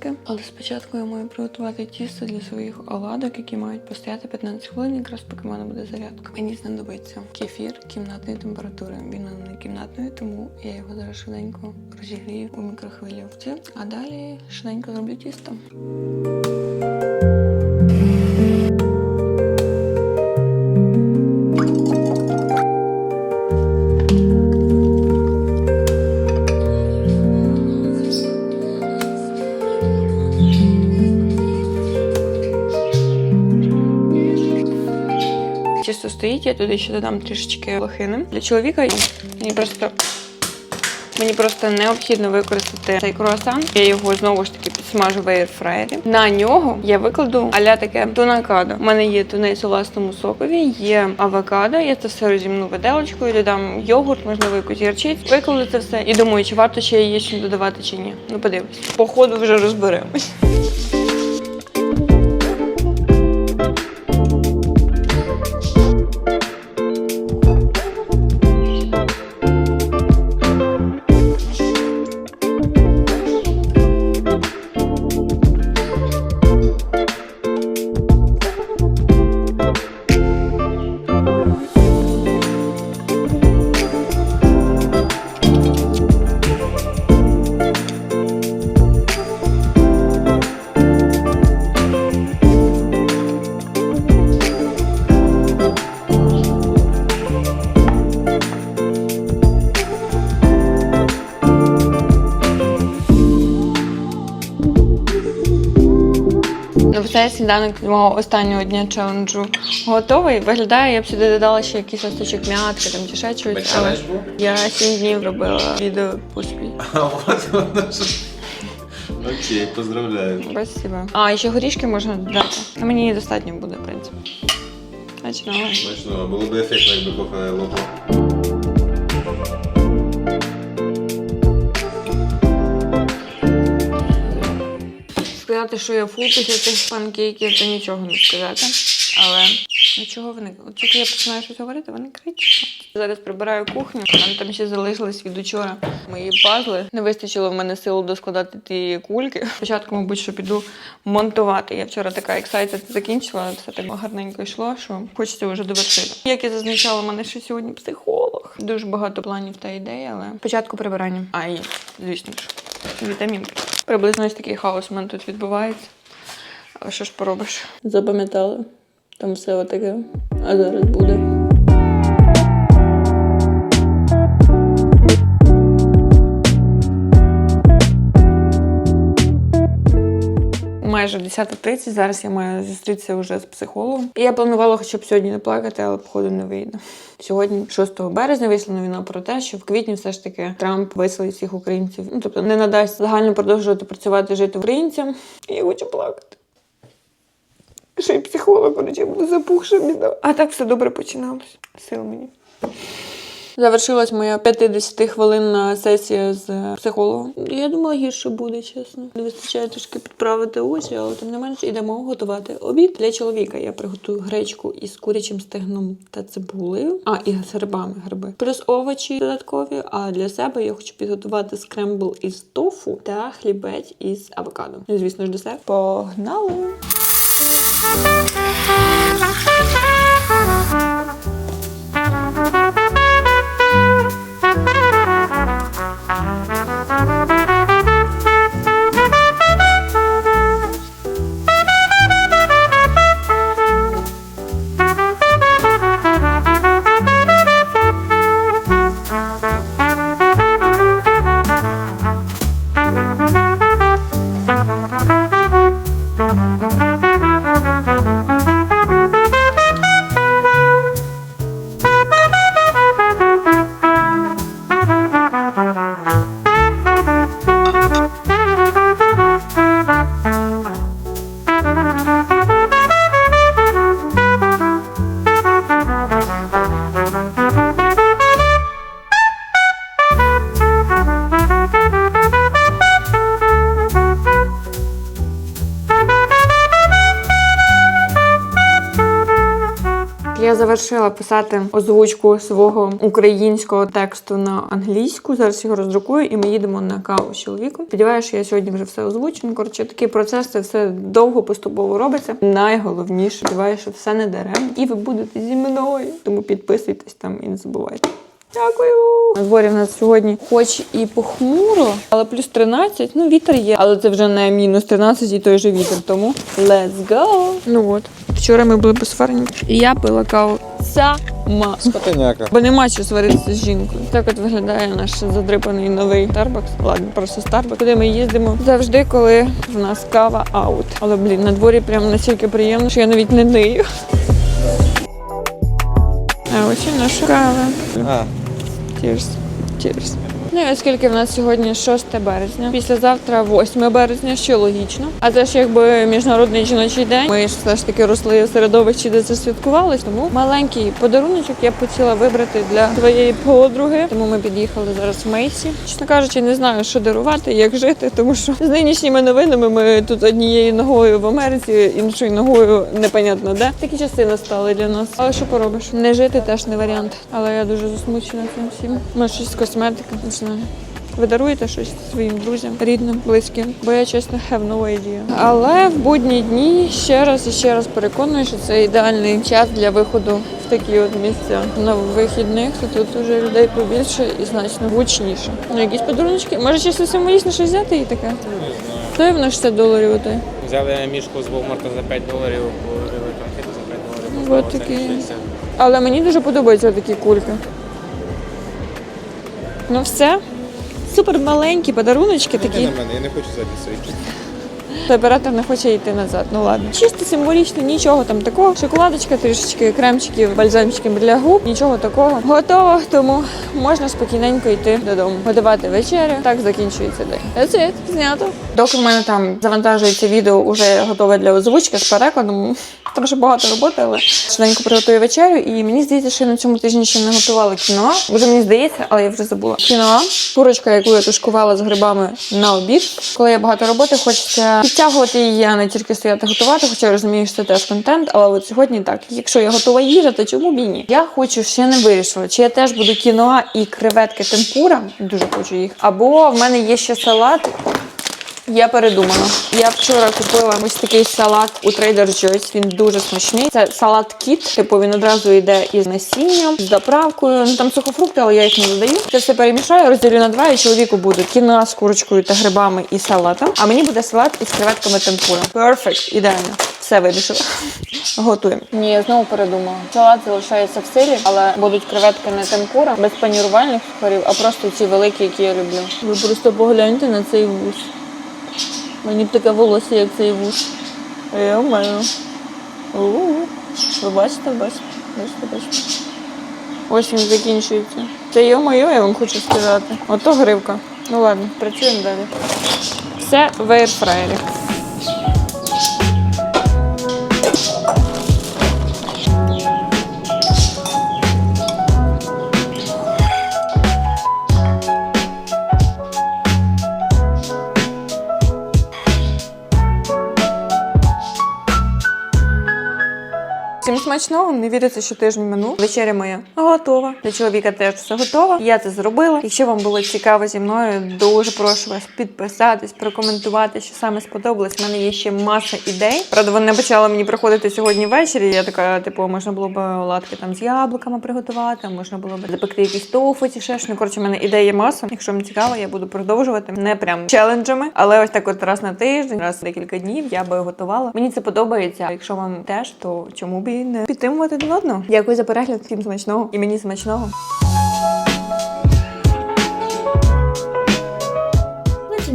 зарядки. Але спочатку я маю приготувати тісто для своїх оладок, які мають постояти 15 хвилин, якраз поки в мене буде зарядка. Мені знадобиться кефір кімнатної температури. Він не кімнатної, тому я його зараз швиденько розігрію у мікрохвильовці. А далі швиденько зроблю тісто. Тісто стоїть, я туди ще додам трішечки лохини. Для чоловіка мені просто мені просто необхідно використати цей круасан. Я його знову ж таки підсмажу в ейрфраєрі. На нього я викладу аля таке тунакадо. У мене є тунець у власному сокові, є авокадо. Я це все розімну виделочкою, додам йогурт, можливо, якусь ярчить. Викладу це все і думаю, чи варто ще яєчню додавати чи ні. Ну подивись. По ходу вже розберемось. Все сніданок мого останнього дня челенджу готовий. Виглядає, я б сюди додала ще якийсь листочок м'ятки там чи ще щось. Але я сім днів робила відео поспіль. Ж. Окей, поздравляю. Спасибо. А, ще горішки можна додати. А мені достатньо буде, в принципі. Смачного. Смачно, було б ефектно, якби кохане лопо. Сказати, що я фу після цих панкейків, то нічого не сказати. Але нічого вони. Тільки я починаю щось говорити, вони кричать. Зараз прибираю кухню. Там, там ще залишились від учора мої пазли. Не вистачило в мене сил доскладати ті кульки. Спочатку, мабуть, що піду монтувати. Я вчора така ексайтед закінчила, все так гарненько йшло, що хочеться вже довершити. Як я зазначала, в мене ще сьогодні психолог. Дуже багато планів та ідей, але спочатку прибирання. А і, звісно ж, вітамінки. Приблизно ось такий хаос у мене тут відбувається. Але що ж поробиш? Запам'ятали. Там все отаке. А зараз буде. Майже 10.30, зараз я маю зустрітися вже з психологом. І я планувала хоча б сьогодні не плакати, але походу не вийде. Сьогодні, 6 березня, вийшла новина про те, що в квітні все ж таки Трамп виселить всіх українців. Ну тобто не надасть загально продовжувати працювати, жити українцям. І я хочу плакати. Ще й психолог, коротше, буде запухша. А так все добре починалось. Сил мені. Завершилась моя 50-хвилинна сесія з психологом. Я думала, гірше буде, чесно. Не вистачає трішки підправити очі, але тим не менш ідемо готувати обід для чоловіка. Я приготую гречку із курячим стегном та цибулею, а і з грибами гриби. Плюс овочі додаткові. А для себе я хочу підготувати скрембл із тофу та хлібець із авокадо. Ну, звісно ж, десерт. Погнали! Завершила писати озвучку свого українського тексту на англійську. Зараз його роздрукую, і ми їдемо на каву з чоловіком. Сподіваюся, що я сьогодні вже все озвучу. Коротше, такий процес це все довго поступово робиться. Найголовніше, сподіваюся, що все не даремно. І ви будете зі мною. Тому підписуйтесь там і не забувайте. Дякую. На дворі в нас сьогодні хоч і похмуро, але плюс 13, ну вітер є. Але це вже не мінус 13 і той же вітер. Тому let's go. Ну от. Вчора ми були без фарні, і я пила каву сама. Скотиняка. Бо нема що сваритися з жінкою. Так от виглядає наш задрипаний новий Starbucks. Ладно, просто Starbucks. Куди ми їздимо завжди, коли в нас кава аут. Але блін, на дворі прямо настільки приємно, що я навіть не нию. А ось і наша кава. Cheers. Cheers. Ну оскільки в нас сьогодні 6 березня, післязавтра 8 березня, що логічно. А це ж якби міжнародний жіночий день. Ми ж все ж таки росли в середовищі, де це святкувалось. Тому маленький подаруночок я б хотіла вибрати для твоєї подруги. Тому ми під'їхали зараз в Мейсі. Чесно кажучи, не знаю, що дарувати, як жити, тому що з нинішніми новинами ми тут однією ногою в Америці, іншою ногою непонятно де. Такі часи настали для нас. Але що поробиш? Не жити теж не варіант. Але я дуже засмучена цим всім. Може, щось з косметики, не. Ви даруєте щось своїм друзям, рідним, близьким, бо я чесно have no idea. Але в будні дні ще раз і ще раз переконую, що це ідеальний час для виходу в такі от місця. На вихідних то тут вже людей побільше і значно гучніше. Ну якісь подарунки. Може щось символічне щось взяти і таке? Стоїв на 60 доларів отой. Взяли мішку з Walmart за 5 доларів, положили конфету за 5 доларів. Вот такі. це і все. Але мені дуже подобаються такі кульки. Ну все. Супер маленькі подаруночки такі. на мене, я не хочу сидіти. Та оператор не хоче йти назад. Ну ладно. Чисто символічно, нічого там такого. Шоколадочка, трішечки кремчиків, бальзамчиків для губ, нічого такого. Готово, тому можна спокійненько йти додому. Готувати вечерю. Так закінчується день. That's it. знято. Доки в мене там завантажується відео, уже готове для озвучки з перекладом. Ще багато роботи, але швиденько приготую вечерю. І мені здається, що я на цьому тижні ще не готувала кіноа. Вже мені здається, але я вже забула. Кіноа, курочка, яку я тушкувала з грибами на обід. Коли є багато роботи, хочеться підтягувати її, а не тільки стояти готувати. Хоча я розумію, що це теж контент. Але от сьогодні так. Якщо я готова їжа, то чому б і ні? Я хочу ще не вирішила, чи я теж буду кіноа і креветки темпура. Дуже хочу їх. Або в мене є ще салат. Я передумала. Я вчора купила ось такий салат у Trader Joe's. Він дуже смачний. Це салат кіт. Типу він одразу йде із насінням, з заправкою. Ну там сухофрукти, але я їх не додаю. Це все перемішаю, розділю на два, і чоловіку буде кіно з курочкою та грибами і салатом. А мені буде салат із креветками темпура. Перфект, ідеально. Все вирішила. Готуємо. Ні, я знову передумала. Салат залишається в силі, але будуть креветки не темпура, без панірувальних сухарів, а просто ці великі, які я люблю. Ви просто погляньте на цей вус. Мені б таке волосся, як цей вуш. Я маю. Ви бачите, бачите, бачите, бачите. Ось він закінчується. Це йо моє, я вам хочу сказати. Ото гривка. Ну ладно, працюємо далі. Все в ейрфраєрі. Всім смачного, не віриться, що тиждень минув. Вечеря моя готова. Для чоловіка теж все готово. Я це зробила. Якщо вам було цікаво зі мною, дуже прошу вас підписатись, прокоментувати, що саме сподобалось. У мене є ще маса ідей. Правда, вони почали мені приходити сьогодні ввечері. Я така, типу, можна було б оладки там з яблуками приготувати, можна було б запекти якісь тофу ці ще. Ну, коротше, в мене ідей є маса. Якщо вам цікаво, я буду продовжувати не прям челенджами, але ось так от раз на тиждень, раз декілька днів я би готувала. Мені це подобається. Якщо вам теж, то чому б і не підтримувати один одного? Дякую за перегляд. Всім смачного і мені смачного.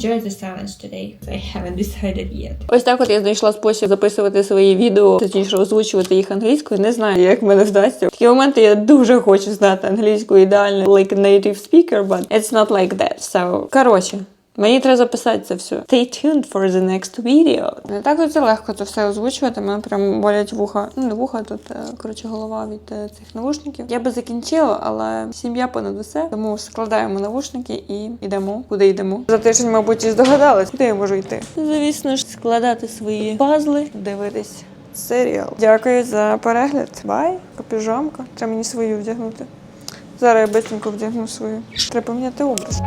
Enjoy the silence today. I haven't decided yet. Ось так от я знайшла спосіб записувати свої відео, точніше озвучувати їх англійською. Не знаю, як мене вдасться. В такі моменти я дуже хочу знати англійську ідеально, like native speaker, but it's not like that. So, коротше. Мені треба записати це все. Stay tuned for the next video. Не так от це легко це все озвучувати. Мене прям болять вуха. Ну, не вуха, тут е, коротше голова від е, цих навушників. Я би закінчила, але сім'я понад усе. Тому складаємо навушники і йдемо. Куди йдемо? За тиждень, мабуть, і здогадались, куди я можу йти. Звісно ж, складати свої пазли, дивитись серіал. Дякую за перегляд. Бай, піжамка. Треба мені свою вдягнути. Зараз я бистренько вдягну свою. Треба поміняти образ.